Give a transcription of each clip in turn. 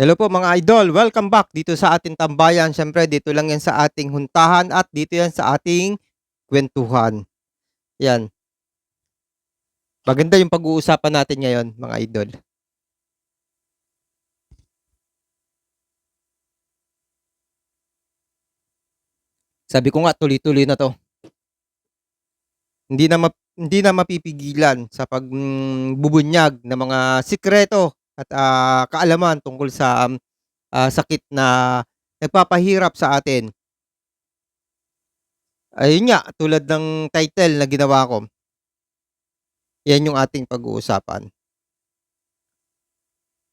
Hello po mga idol, welcome back dito sa ating tambayan. Siyempre dito lang yan sa ating huntahan at dito yan sa ating kwentuhan. Yan. Maganda yung pag-uusapan natin ngayon mga idol. Sabi ko nga tuloy-tuloy na to. Hindi na map- hindi na mapipigilan sa pagbubunyag ng mga sikreto at ah, kaalaman tungkol sa um, ah, sakit na nagpapahirap sa atin. Ayun nga, tulad ng title na ginawa ko. Yan yung ating pag-uusapan.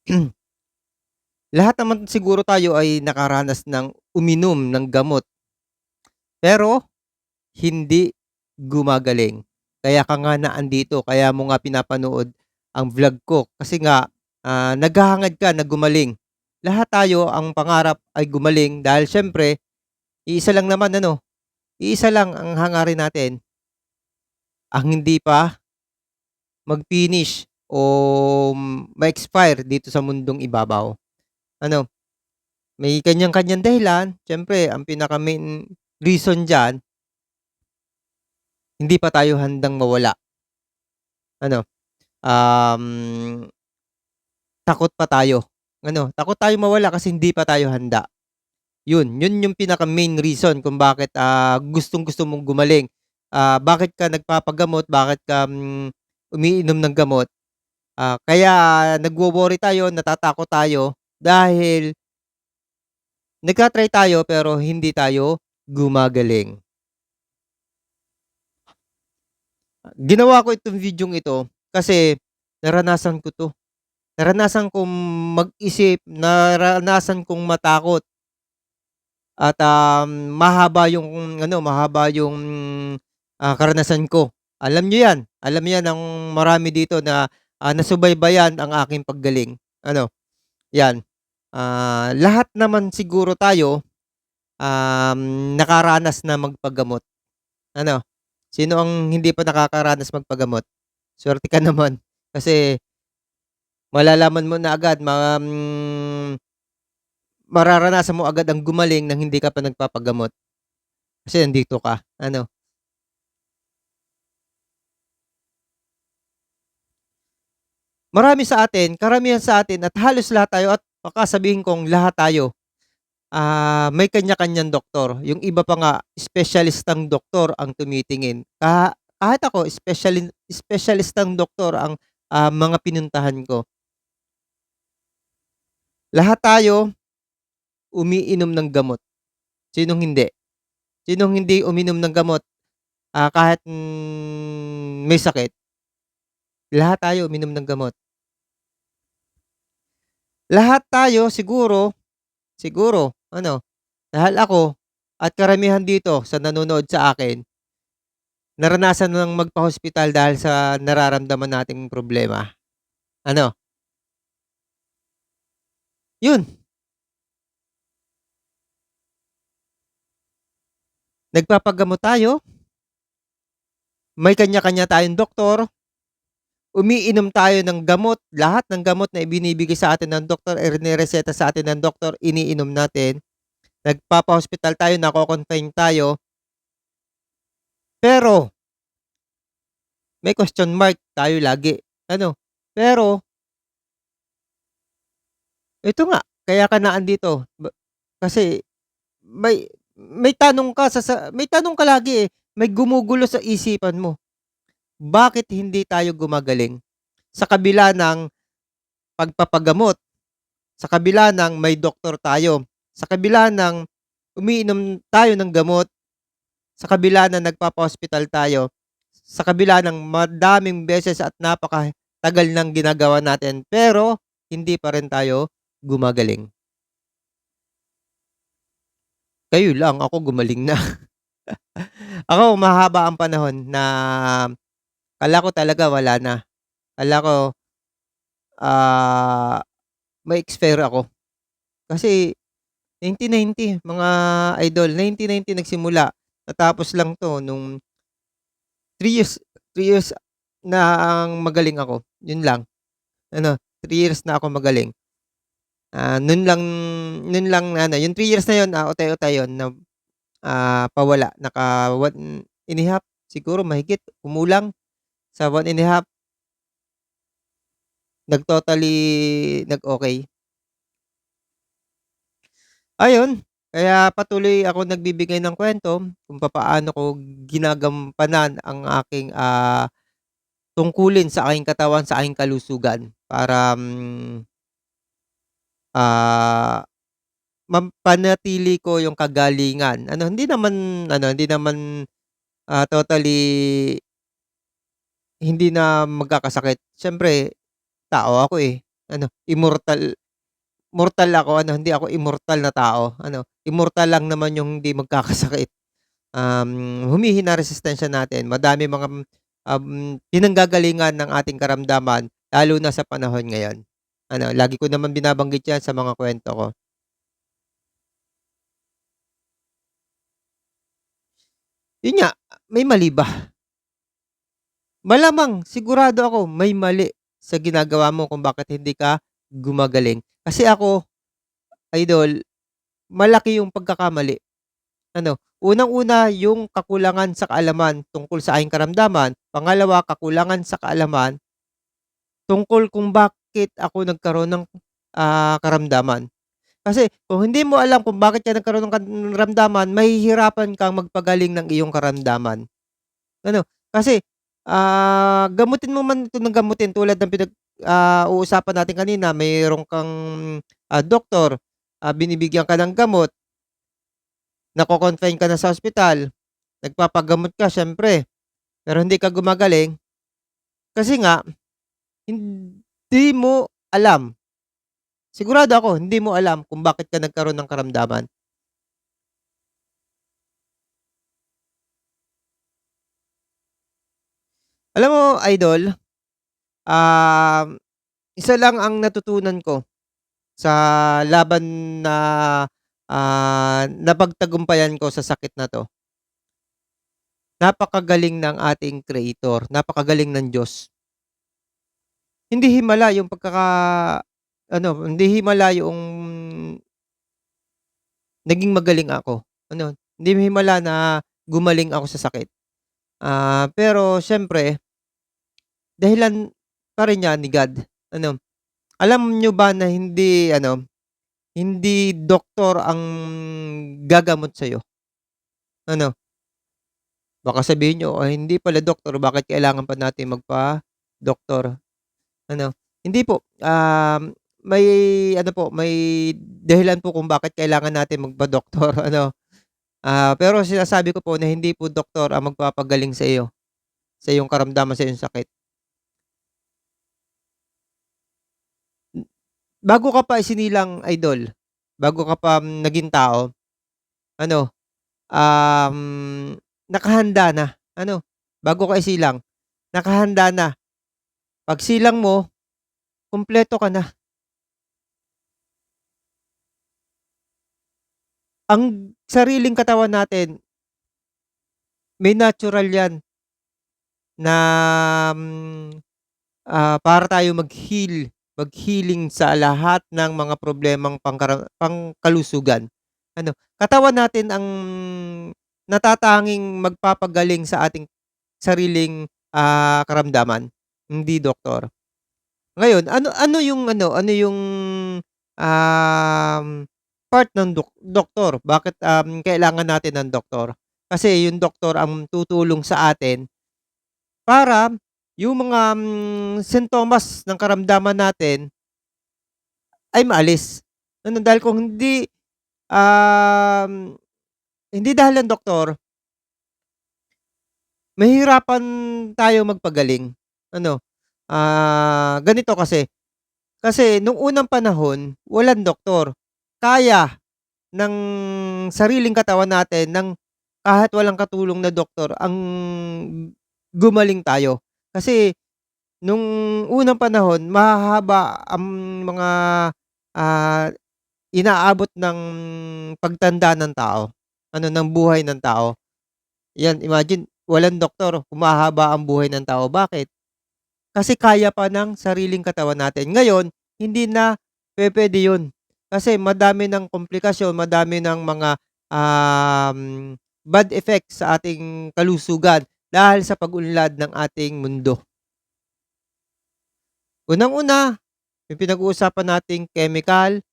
Lahat naman siguro tayo ay nakaranas ng uminom ng gamot. Pero hindi gumagaling. Kaya ka nga naandito, kaya mo nga pinapanood ang vlog ko kasi nga ah, naghahangad ka na gumaling. Lahat tayo ang pangarap ay gumaling dahil syempre iisa lang naman ano, iisa lang ang hangarin natin. Ang hindi pa mag-finish o ma-expire dito sa mundong ibabaw. Ano, may kanyang-kanyang dahilan. Siyempre, ang pinaka-main reason dyan, hindi pa tayo handang mawala. Ano, um, takot pa tayo. Ano, takot tayo mawala kasi hindi pa tayo handa. Yun, yun yung pinaka-main reason kung bakit ah, gustong-gusto mong gumaling. Ah, bakit ka nagpapagamot, bakit ka mm, umiinom ng gamot. Ah, kaya nagwo-worry tayo, natatakot tayo dahil nagka-try tayo pero hindi tayo gumagaling. Ginawa ko itong videong ito kasi naranasan ko 'to. Naranasan kong mag-isip, naranasan kong matakot. At um, mahaba yung ano, mahaba yung ah, karanasan ko. Alam niyo 'yan. Alam 'yan ng marami dito na ah, nasubaybayan ang aking paggaling. Ano, 'yan. Ah, lahat naman siguro tayo um, nakaranas na magpagamot. Ano? Sino ang hindi pa nakakaranas magpagamot? Swerte ka naman kasi malalaman mo na agad, ma hmm, mararanasan mo agad ang gumaling nang hindi ka pa nagpapagamot. Kasi nandito ka, ano. Marami sa atin, karamihan sa atin at halos lahat tayo at baka sabihin kong lahat tayo, ah, may kanya-kanyang doktor. Yung iba pa nga espesyalistang doktor ang tumitingin. Ka kahit ako espesyali espesyalistang doktor ang ah, mga pinuntahan ko. Lahat tayo umiinom ng gamot. Sinong hindi? Sinong hindi uminom ng gamot ah, kahit mm, may sakit? Lahat tayo uminom ng gamot. Lahat tayo siguro, siguro, ano, dahil ako at karamihan dito sa nanonood sa akin, naranasan ng magpa-hospital dahil sa nararamdaman nating problema. Ano? Yun. Nagpapagamot tayo. May kanya-kanya tayong doktor. Umiinom tayo ng gamot. Lahat ng gamot na ibinibigay sa atin ng doktor, eh, reseta sa atin ng doktor, iniinom natin. Nagpapa-hospital tayo, nako-confine tayo. Pero, may question mark tayo lagi. Ano? Pero, ito nga, kaya ka naandito. Ba- Kasi, may, may tanong ka sa, sa may tanong ka lagi eh. May gumugulo sa isipan mo. Bakit hindi tayo gumagaling? Sa kabila ng pagpapagamot, sa kabila ng may doktor tayo, sa kabila ng umiinom tayo ng gamot, sa kabila na nagpapa-hospital tayo, sa kabila ng madaming beses at napakatagal ng ginagawa natin, pero hindi pa rin tayo gumagaling. Kayo lang, ako gumaling na. ako, mahaba ang panahon na kala ko talaga wala na. Kala ko ah may expire ako. Kasi 1990, mga idol, 1990 nagsimula. Natapos lang 'to nung 3 years 3 years na ang magaling ako, 'yun lang. Ano, 3 years na ako magaling. Ah, nun lang nun lang ano, yung 3 years na yun, ah, utay-utay yun na, ah, pawala naka 1 1/2 siguro mahigit, kumulang sa 1 1/2. Nag-totally nag-okey. Ayun, kaya patuloy akong nagbibigay ng kuwento kung papaano ko ginagampanan ang aking, ah, tungkulin sa aking katawan, sa aking kalusugan para, hmm ah, mapanatili ko yung kagalingan. Ano, hindi naman ano, hindi naman, ah, totally hindi na magkakasakit. Siyempre tao ako, eh, ano, immortal mortal ako ano, hindi ako immortal na tao, ano, immortal lang naman yung hindi magkakasakit. Um, humihina resistensya natin, madami mga, um, pinanggagalingan ng ating karamdaman lalo na sa panahon ngayon. Ano, lagi ko naman binabanggit 'yan sa mga kuwento ko. Yun nga, may mali ba? Malamang, sigurado ako may mali sa ginagawa mo kung bakit hindi ka gumagaling. Kasi ako, idol, malaki yung pagkakamali. Ano, unang-una yung kakulangan sa kaalaman tungkol sa aking karamdaman, pangalawa kakulangan sa kaalaman tungkol kung bakit ako nagkaroon ng, ah, karamdaman. Kasi kung hindi mo alam kung bakit ka nagkaroon ng karamdaman, mahihirapan kang magpagaling ng iyong karamdaman. Ano, kasi, ah, gamutin mo man ito ng gamutin tulad ng pinag ah, uusapan natin kanina mayro'n kang, ah, doktor, ah, binibigyan ka ng gamot nako-confine ka na sa ospital, nagpapagamot ka siyempre, pero hindi ka gumagaling. Kasi nga, hindi mo alam. Sigurado ako hindi mo alam kung bakit ka nagkaroon ng karamdaman. Alam mo idol, um, isa lang ang natutunan ko sa laban na, ah, napagtagumpayan ko sa sakit na 'to. Napakagaling ng ating Creator, napakagaling ng Diyos. Hindi himala yung pagkaka ano, hindi himala yoong naging magaling ako, ano, hindi himala na gumaling ako sa sakit. Ah, pero siyempre dahilan pa rin yan ni God, ano. Alam niyo ba na hindi ano, hindi doktor ang gagamot sa'yo? Ano? Baka sabihin niyo, "Ay hindi pala doktor, bakit kailangan pa natin magpa-doktor?" Ano, hindi po, um, may ano po, may dahilan po kung bakit kailangan natin magpa-doktor ano. Ah, pero sinasabi ko po na hindi po doktor ang magpapagaling sa iyo, sa iyong karamdaman, sa iyong sakit. Bago ka pa isinilang idol, bago ka pa naging tao, ano, um, nakahanda na, ano, bago ka isilang, nakahanda na. Pagsilang mo, kumpleto ka na. Ang sariling katawan natin may natural 'yan na, hmm, ah, para tayo mag-heal, mag-healing sa lahat ng mga problemang pangkara pangkalusugan. Ano, katawan natin ang natatanging magpapagaling sa ating sariling, ah, karamdaman, hindi doktor. Ngayon, ano ano yung ano, ano yung, um, part ng dok doktor, bakit, um, kailangan natin ng doktor? Kasi yung doktor ang tutulong sa atin para yung mga, hmm, sintomas ng karamdaman natin ay maalis. Ano, dahil kung hindi, um, hindi dahil ng doktor mahihirapan tayo magpagaling. Ano, ah, ganito kasi, kasi nung unang panahon walang doktor, kaya ng sariling katawan natin ng kahit walang katulong na doktor ang gumaling tayo. Kasi nung unang panahon mahahaba ang mga, ah, inaabot ng pagtanda ng tao, ano, ng buhay ng tao. 'Yan, imagine walang doktor, humahaba ang buhay ng tao, bakit? Kasi kaya pa ng sariling katawan natin. Ngayon, hindi na pupuwede 'yun. Kasi madami ng komplikasyon, madami ng mga, um, bad effects sa ating kalusugan dahil sa pag-unlad ng ating mundo. Unang-una, yung pinag-uusapan nating chemical,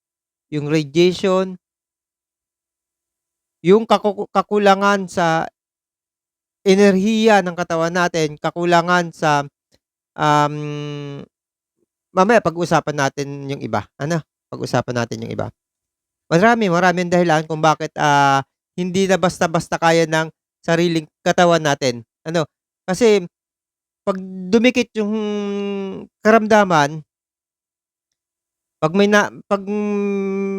yung radiation yung kaku kakulangan sa enerhiya ng katawan natin, kakulangan sa, um, mamaya pag-uusapan natin yung iba, ano, pag-usapan natin yung iba. Marami, maraming dahilan kung bakit, ah, hindi na basta-basta kaya ng sariling katawan natin, ano, kasi 'pag dumikit yung karamdaman 'pag may na 'pag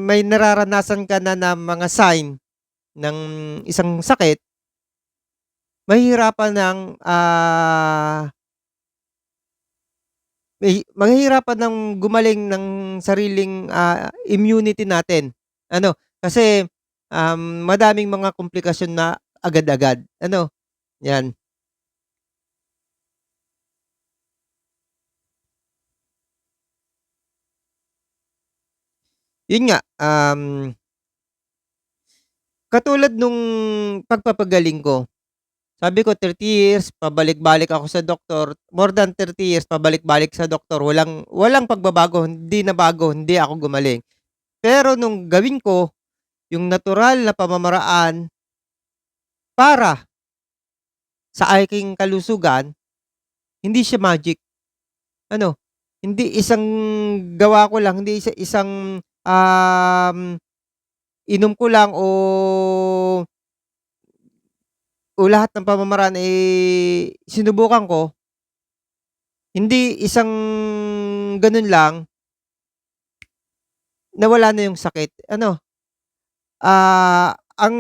may nararanasan ka na na mga sign ng isang sakit mahihirapan ng, ah may mahihirapan ng gumaling ng sariling, ah, immunity natin. Ano, kasi, um, madaming mga komplikasyon na agad-agad, ano, 'yan. Yun nga, um katulad nung pagpapagaling ko, sabi ko 30 years pabalik-balik ako sa doktor, more than 30 years pabalik-balik sa doktor, walang walang pagbabago, hindi nabago, hindi ako gumaling. Pero nung gawin ko yung natural na pamamaraan para sa aking kalusugan, hindi siya magic. Ano, hindi isang gawa ko lang, hindi isa isang, um, inom ko lang o o lahat ng pamamaraan, eh, sinubukan ko. Hindi isang gano'n lang nawala na yung sakit. Ano, ah, ang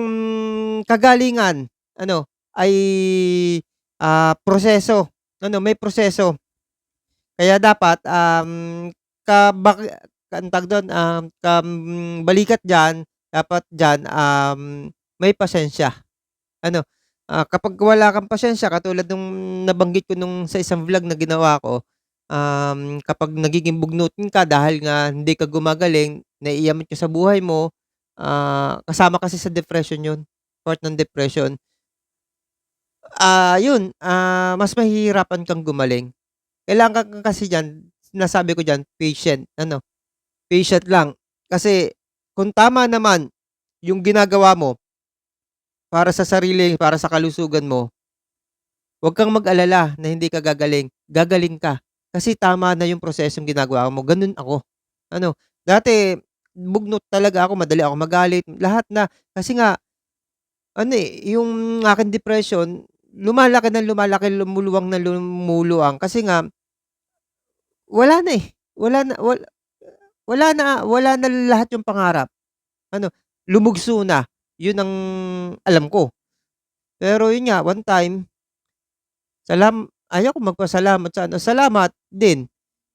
kagalingan ano, ay, ah, proseso. Ano, may proseso. Kaya dapat, um, kabak tawag dun, um, kam balikat diyan, dapat diyan, um, may pasensya. Ano, ah, kapag wala kang pasensya katulad nung nabanggit ko nung sa isang vlog na ginawa ko, um, kapag nagiging bugnutin ka dahil nga hindi ka gumagaling, naiiyamot ka sa buhay mo, ah, kasama kasi sa depression yun, part ng depression. Ah, yun, ah, mas mahihirapan kang gumaling. Kailangan ka kasi diyan, sinasabi ko diyan, patient, ano, patient lang. Kasi kung tama naman yung ginagawa mo para sa sarili, para sa kalusugan mo, wag kang mag-alala na hindi ka gagaling, gagaling ka. Kasi tama na yung prosesong ginagawa mo, gano'n ako. Ano, dati bugnot talaga ako, madali ako magalit, lahat na. Kasi nga ano, eh, yung aking depression lumalaki ng lumalaki, lumuluwang ng lumuluwang kasi nga wala na, eh, wala na wal wala na wala na lahat yung pangarap. Ano, lumugso na, yun ang alam ko. Pero yun nga, one time salam ayaw ko magpasalamat sa ano, salamat din,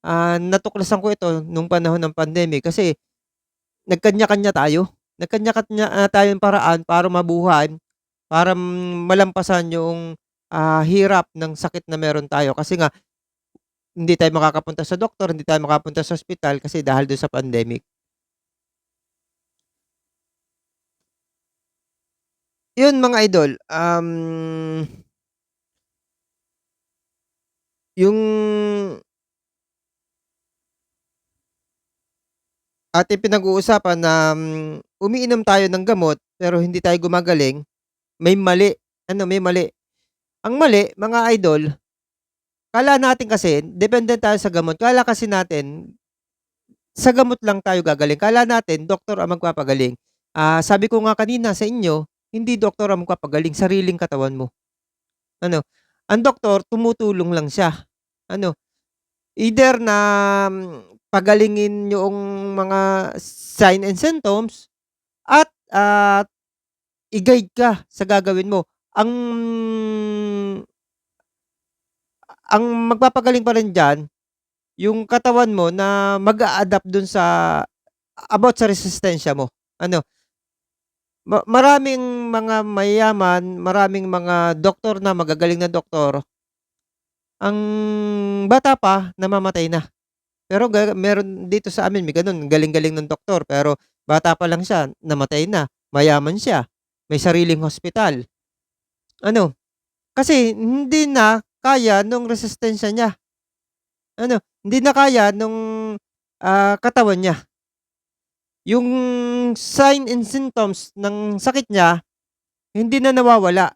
ah, natuklasan ko ito nung panahon ng pandemic kasi nagkanya-kanya tayo. Nagkanya-kanya, ah, tayong paraan para mabuhay, para malampasan yung, ah, hirap ng sakit na meron tayo. Kasi nga hindi tayo makakapunta sa doktor, hindi tayo makapunta sa ospital kasi dahil dun sa pandemic. Yun mga idol, um yung ating pinag-uusapan na, um, umiinom tayo ng gamot pero hindi tayo gumagaling, may mali, ano, may mali. Ang mali mga idol, akala natin kasi depende tayo sa gamot, akala kasi natin sa gamot lang tayo gagaling, akala natin doktor ang magpapagaling. Ah, sabi ko nga kanina sa inyo, hindi doktor ang magpapagaling, sariling katawan mo. Ano, ang doktor tumutulong lang siya. Ano, either na pagalingin yung mga sign and symptoms at, ah, i-guide ka sa gagawin mo. Ang ang magpapagaling pa rin diyan, yung katawan mo na mag-a-adapt dun sa about sa resistensya mo. Ano, ma maraming mga mayayaman, maraming mga doktor na magagaling na doktor ang bata pa namamatay na. Pero ga meron dito sa amin may gano'n, galing-galing ng doktor pero bata pa lang siya, namatay na, mayaman siya, may sariling hospital. Ano, kasi hindi na kaya nung resistensya niya. Ano, hindi na kaya nung, ah, katawan niya. Yung sign and symptoms ng sakit niya, hindi na nawawala.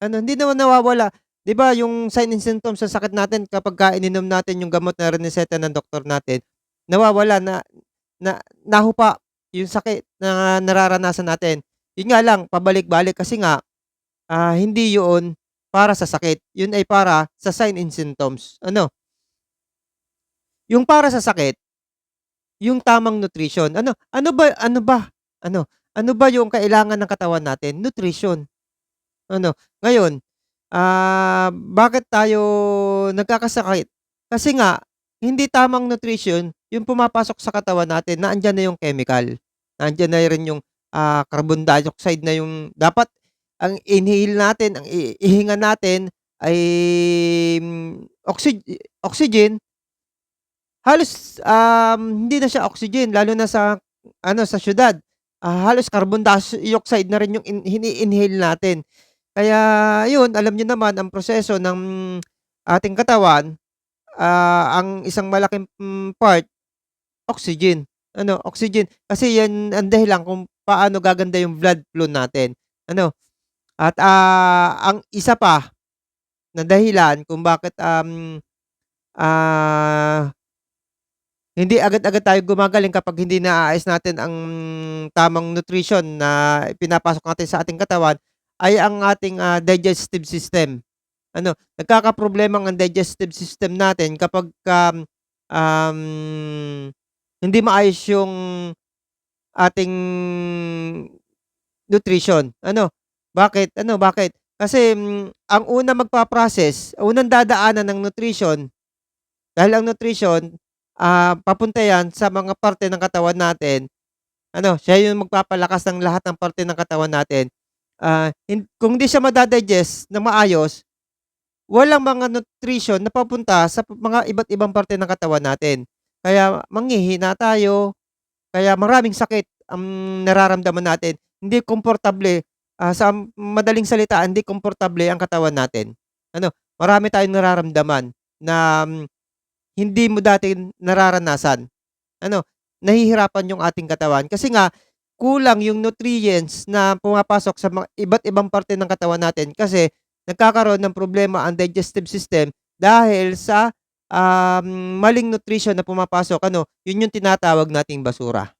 Ano, hindi naman nawawala. 'Di ba yung sign and symptoms sa sakit natin kapagka ininom natin yung gamot na rineseta ng doktor natin, nawawala na na nahupa yung sakit na nararanasan natin. Yun nga lang pabalik-balik kasi nga, ah, hindi yun para sa sakit, yun ay para sa sign and symptoms. Ano? Yung para sa sakit, yung tamang nutrition. Ano ano ba ano ba ano ano ba yung kailangan ng katawan natin? Nutrition. Ano, ngayon, ah, bakit tayo nagkakasakit? Kasi nga hindi tamang nutrition yung pumapasok sa katawan natin na andiyan na yung chemical. Nandiyan na rin yung, ah, carbon dioxide na yung dapat ang inhale natin, ang ihinga natin ay, hmm, oxy oxygen. Halos, um, hindi na siya oxygen lalo na sa ano, sa siyudad. Ah, halos carbon dioxide na rin yung in ini-inhale natin. Kaya yun, alam niyo naman ang proseso ng ating katawan, ah, ang isang malaking, hmm, part, oxygen. Ano, oxygen. Kasi yan ang dahilan kung paano gaganda yung blood flow natin. Ano, at, ah, ang isa pa na dahilan kung bakit, um, ah, hindi agad-agad tayo gumagaling kapag hindi naaayos natin ang tamang nutrition na pinapasok natin sa ating katawan, ay ang ating, ah, digestive system. Ano, nagkakaproblemang ang digestive system natin kapagka, um, hindi maayos yung ating nutrition. Ano, bakit? Ano, bakit? Kasi, hmm, ang unang magpa-process, unang dadaanan ng nutrition, dahil ang nutrition, ah, papunta yan sa mga parte ng katawan natin, ano, siya yung magpapalakas ng lahat ng parte ng katawan natin. Ah, hin kung hindi siya mada-digest ng maayos, walang mga nutrition na papunta sa mga iba't ibang parte ng katawan natin. Kaya manghihina tayo, kaya maraming sakit ang nararamdaman natin. Hindi komportable, ah, sa madaling salita, hindi komportable ang katawan natin. Ano, marami tayong nararamdaman na, hmm, hindi mo dati nararanasan. Ano, nahihirapan yung ating katawan kasi nga kulang yung nutrients na pumapasok sa mga iba't ibang parte ng katawan natin kasi nagkakaroon ng problema ang digestive system dahil sa, um, maling nutrition na pumapasok ano, yun yung tinatawag nating basura.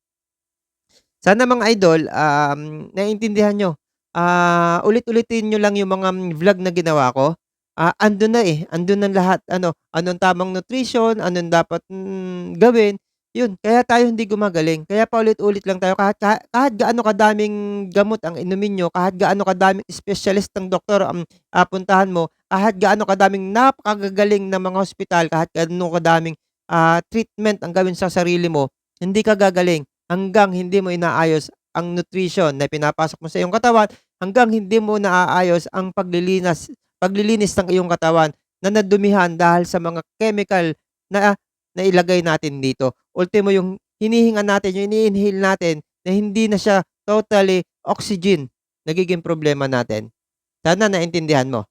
Sana mga idol, um, naiintindihan niyo. Ah, ulit-ulitin niyo lang yung mga vlog na ginawa ko. Ah, andun na, eh, andun na lahat ano, anong tamang nutrition, anong dapat, hmm, gawin, yun. Kaya tayo hindi gumagaling. Kaya paulit-ulit lang tayo kahit kaha kahit gaano kadaming gamot ang inumin niyo, kahit gaano kadaming espesyalistang doktor ang, ah, puntahan mo, kahit gaano kadaming napakagagaling na mga hospital, kahit gaano kadaming, ah, treatment ang gawin sa sarili mo, hindi ka gagaling hanggang hindi mo inaayos ang nutrition na pinapasok mo sa iyong katawan, hanggang hindi mo naaayos ang paglilinas paglilinis ng iyong katawan na nadumihan dahil sa mga chemical na nailagay natin dito. Ultimo yung hinihinga natin, yung ini-inhale natin na hindi na siya totally oxygen, nagiging problema natin. Sana naintindihan mo.